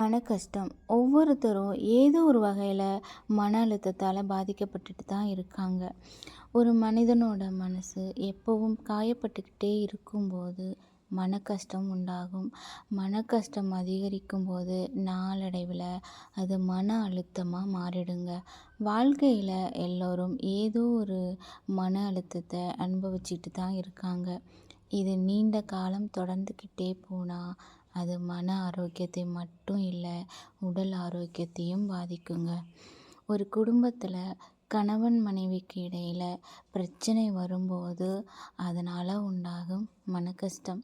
மன கஷ்டம். ஒவ்வொருத்தரும் ஏதோ ஒரு வகையில் மன அழுத்தத்தால் பாதிக்கப்பட்டுட்டு தான் இருக்காங்க. ஒரு மனிதனோட மனசு எப்பவும் காயப்பட்டுக்கிட்டே இருக்கும்போது மன கஷ்டம் உண்டாகும். மன கஷ்டம் அதிகரிக்கும் போது நாளடைவில் அது மன அழுத்தமாக மாறிடுங்க. வாழ்க்கையில் எல்லோரும் ஏதோ ஒரு மன அழுத்தத்தை அனுபவிச்சுட்டு தான் இருக்காங்க. இது நீண்ட காலம் தொடர்ந்துக்கிட்டே போனால் அது மன ஆரோக்கியத்தை மட்டும் இல்லை உடல் ஆரோக்கியத்தையும் பாதிக்குங்க. ஒரு குடும்பத்தில் கணவன் மனைவிக்கு இடையில் பிரச்சனை வரும்போது அதனால் உண்டாகும் மன கஷ்டம்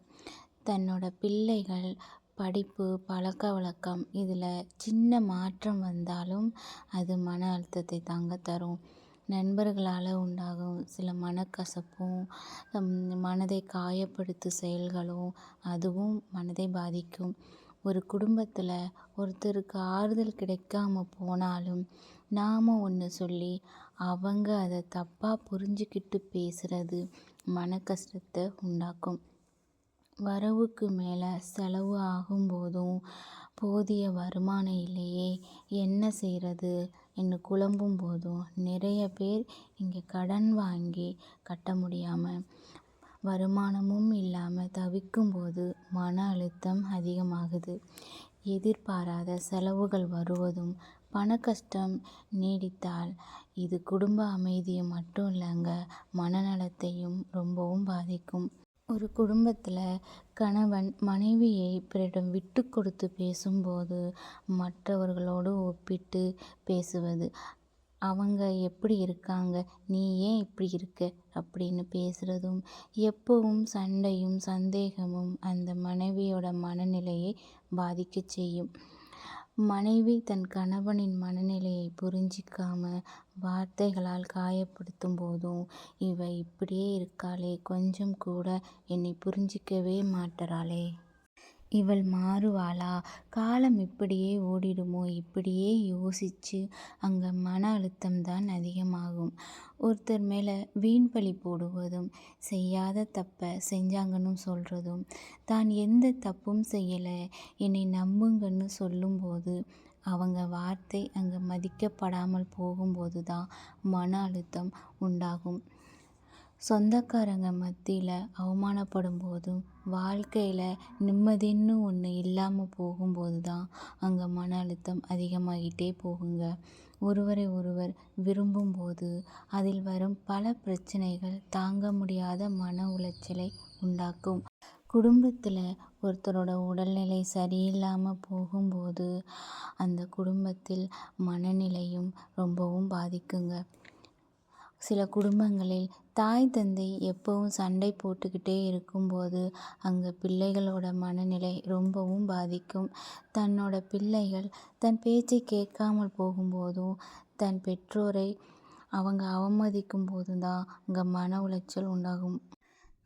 தன்னோட பிள்ளைகள் படிப்பு பழக்க வழக்கம் இதில் சின்ன மாற்றம் வந்தாலும் அது மன அழுத்தத்தை தாங்க தரும். நண்பர்களால் உண்டாகும் சில மனக்கசப்பும் மனதை காயப்படுத்தும் செயல்களும் அதுவும் மனதை பாதிக்கும். ஒரு குடும்பத்தில் ஒருத்தருக்கு ஆறுதல் கிடைக்காம போனாலும் நாம் ஒன்று சொல்லி அவங்க அதை தப்பாக புரிஞ்சுக்கிட்டு பேசுகிறது மன கஷ்டத்தை உண்டாக்கும். வரவுக்கு மேலே செலவு ஆகும்போதும் போதிய வருமானம் இல்லையே என்ன செய்கிறது என்று குழம்பும் போதும் நிறைய பேர் இங்கே கடன் வாங்கி கட்ட முடியாமல் வருமானமும் இல்லாமல் தவிக்கும் போது மன அழுத்தம் அதிகமாகுது. எதிர்பாராத செலவுகள் வருவதும் பண கஷ்டம் நீடித்தால் இது குடும்ப அமைதியை மட்டும் இல்லைங்க மனநலத்தையும் ரொம்பவும் பாதிக்கும். ஒரு குடும்பத்தில் கணவன் மனைவியை பிறரிடம் விட்டு கொடுத்து பேசும்போது மற்றவர்களோடு ஒப்பிட்டு பேசுவது. அவங்க எப்படி இருக்காங்க? நீ ஏன் இப்படி இருக்க? அப்படின்னு பேசுகிறதும் எப்பவும் சண்டையும் சந்தேகமும் அந்த மனைவியோட மனநிலையை பாதிக்க செய்யும். மனைவி தன் கணவனின் மனநிலையை புரிஞ்சிக்காம வார்த்தைகளால் காயப்படுத்தும் போதும் இவ இப்படியே இருக்காளே கொஞ்சம் கூட என்னை புரிஞ்சிக்கவே மாட்டறாளே. இவள் மாறுவாளா? காலம் இப்படியே ஓடிடுமோ? இப்படியே யோசித்து அங்கே மன அழுத்தம் தான் அதிகமாகும். ஒருத்தர் மேலே வீண் பழி போடுவதும் செய்யாத தப்பை செஞ்சாங்கன்னு சொல்கிறதும் தான் எந்த தப்பும் செய்யலை என்னை நம்புங்கன்னு சொல்லும்போது அவங்க வார்த்தை அங்கே மதிக்கப்படாமல் போகும்போது தான் மன அழுத்தம் உண்டாகும். சொந்தக்காரங்க மத்தியில் அவமானப்படும் போதும் வாழ்க்கையில் நிம்மதின்னு ஒன்று இல்லாமல் போகும்போது தான் அங்கே மன அழுத்தம் அதிகமாகிட்டே போகுங்க. ஒருவரை ஒருவர் விரும்பும்போது அதில் வரும் பல பிரச்சனைகள் தாங்க முடியாத மன உளைச்சலை உண்டாக்கும். குடும்பத்தில் ஒருத்தரோட உடல்நிலை சரியில்லாமல் போகும்போது அந்த குடும்பத்தில் மனநிலையும் ரொம்பவும் பாதிக்குங்க. சில குடும்பங்களில் தாய் தந்தை எப்பவும் சண்டை போட்டுக்கிட்டே இருக்கும்போது அங்கே பிள்ளைகளோட மனநிலை ரொம்பவும் பாதிக்கும். தன்னோட பிள்ளைகள் தன் பேச்சை கேட்காமல் போகும்போதும் தன் பெற்றோரை அவங்க அவமதிக்கும் போதும் தான் அங்கே மன உளைச்சல் உண்டாகும்.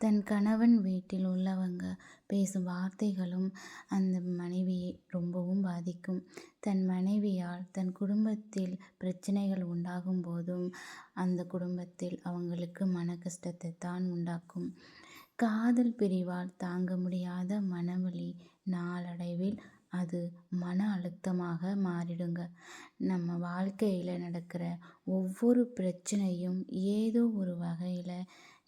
தன் கணவன் வீட்டில் உள்ளவங்க பேசும் வார்த்தைகளும் அந்த மனைவியை ரொம்பவும் பாதிக்கும். தன் மனைவியால் தன் குடும்பத்தில் பிரச்சனைகள் உண்டாகும் போதும் அந்த குடும்பத்தில் அவங்களுக்கு மன கஷ்டத்தை தான் உண்டாக்கும். காதல் பிரிவால் தாங்க முடியாத மனவழி நாளடைவில் அது மன அழுத்தமாக மாறிடுங்க. நம்ம வாழ்க்கையில் நடக்கிற ஒவ்வொரு பிரச்சனையும் ஏதோ ஒரு வகையில்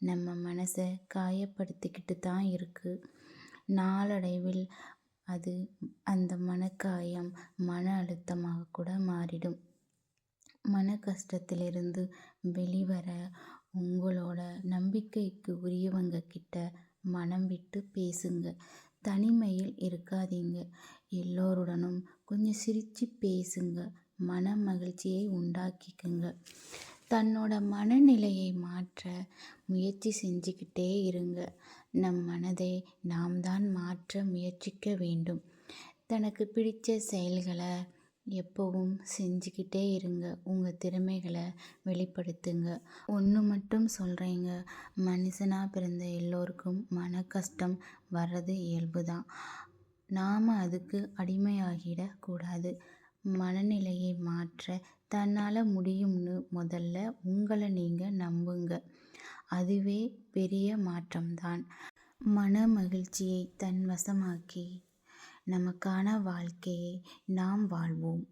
நம்ம மனசை காயப்படுத்திக்கிட்டு தான் இருக்குது நாளடைவில் அது அந்த மனக்காயம் மன அழுத்தமாக கூட மாறிடும். மன கஷ்டத்திலிருந்து வெளிவர உங்களோட நம்பிக்கைக்கு உரியவங்க கிட்ட மனம் விட்டு பேசுங்க. தனிமையில் இருக்காதீங்க. எல்லோருடனும் கொஞ்சம் சிரித்து பேசுங்க. மன மகிழ்ச்சியை உண்டாக்கிக்குங்க. தன்னோட மனநிலையை மாற்ற முயற்சி செஞ்சுக்கிட்டே இருங்க. நம் மனதை நாம் தான் மாற்ற முயற்சிக்க வேண்டும். தனக்கு பிடித்த செயல்களை எப்போவும் செஞ்சுக்கிட்டே இருங்க. உங்கள் திறமைகளை வெளிப்படுத்துங்க. ஒன்று மட்டும் சொல்கிறேங்க மனுஷனாக பிறந்த எல்லோருக்கும் மன கஷ்டம் வர்றது இயல்பு தான் நாம் அதுக்கு அடிமையாகிடக்கூடாது மனநிலையை மாற்ற தன்னால் முடியும்னு முதல்ல உங்களை நீங்கள் நம்புங்க. அதுவே பெரிய மாற்றம்தான். மன மகிழ்ச்சியை தன் வசமாக்கி நமக்கான வாழ்க்கையை நாம் வாழ்வோம்.